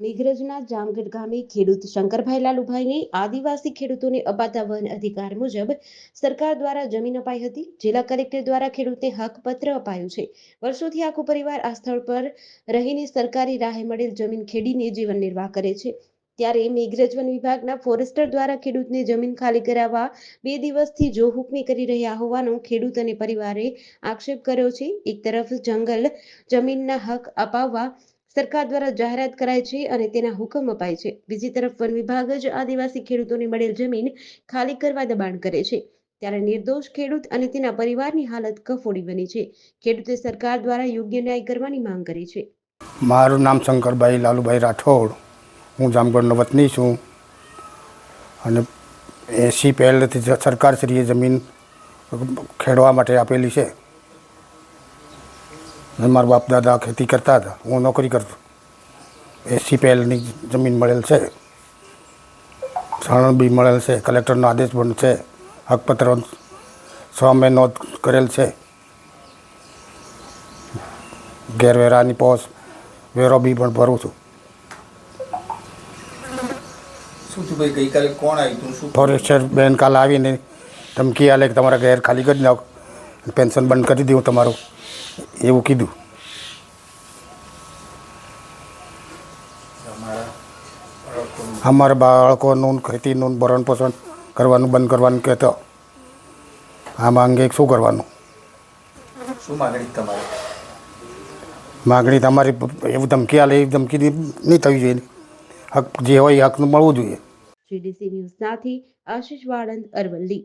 મેઘરજના જામગઢ ગામે ખેડૂત શંકરભાઈ લાલુભાઈને આદિવાસી ખેડૂતોને અપાતા વન અધિકાર મુજબ સરકાર દ્વારા જમીન અપાઈ હતી. જિલ્લા કલેક્ટર દ્વારા ખેડૂતને હકપત્ર અપાયું છે. વર્ષોથી આખો પરિવાર આ સ્થળ પર રહીને સરકારી રાહે મળેલ જમીન ખેડીને જીવન નિર્વાહ કરે છે. ત્યારે મેઘરજ વન વિભાગના ફોરેસ્ટર દ્વારા ખેડૂતને જમીન ખાલી કરાવવા બે દિવસથી જો હુકમી કરી રહ્યા હોવાનો ખેડૂત અને પરિવારે આક્ષેપ કર્યો છે. એક તરફ જંગલ જમીનના હક અપાવવા સરકાર દ્વારા જાહેરાત કરાય છે અને તેના હુકમ અપાય છે. બીજી તરફ વન વિભાગ જ આદિવાસી ખેડૂતોને મળેલ જમીન ખાલી કરવા દબાણ કરે છે. ત્યારે નિર્દોષ ખેડૂત અને તેના પરિવારની હાલત કફોડી બની છે. ખેડૂતે સરકાર દ્વારા યોગ્ય ન્યાય કરવાની માંગ કરી છે. મારું નામ શંકરભાઈ લાલુભાઈ રાઠોડ. હું જામગઢનો વતની છું. અને એસી પહેલેથી સરકારશ્રીએ જમીન ખેડવા માટે આપેલી છે. મારા બાપ દાદા ખેતી કરતા હતા. હું નોકરી કરતો. એસી પહેલની જમીન મળેલ છે. સાણંદ બી મળેલ છે. કલેક્ટરનો આદેશ પણ છે. હકપત્ર સ્વામે નોંધ કરેલ છે. ગેરવેરાની પોસ વેરો બી પણ ભરું છું. શું થયું ભાઈ ગઈકાલે કોણ આવ્યું ફોરેસ્ટર બેન કાલ આવીને ધમકી આલે કે તમારા ઘેર ખાલી કરી નાખો. પેન્શન બંધ કરી દઉં તમારું. એવું કીધું. અમારા બાળકોનું ખેતીનું ભરણ પોષણ કરવાનું બંધ કરવાનું કહેતો. આમાં અંગે શું કરવાનું? શું માગણી તમારે? માગણી તમારી એવું ધમકી આલે એવી ધમકી નહીં થવી જોઈએ હક જે હોય એ હકનું મળવું જોઈએ. જીડીસી ન્યૂઝ સાથે આશીષ વાળંદ અરવલ્લી.